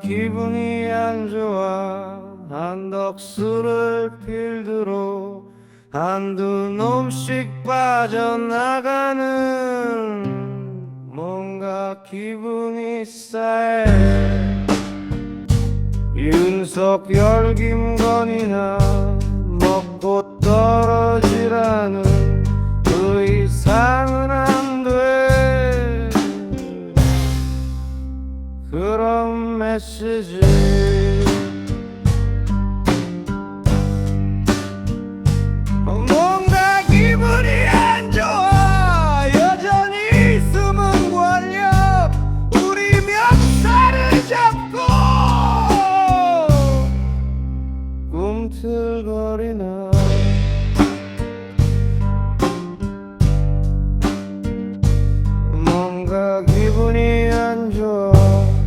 기분이 안 좋아. 한덕수를 필두로 한두 놈씩 빠져나가는 뭔가 기분이 싸해 윤석열 김건희나 그런 메시지. 뭔가 기분이 안 좋아. 여전히 숨은 권력. 우리 멱살을 잡고 꿈틀거리나 뭔가 기분이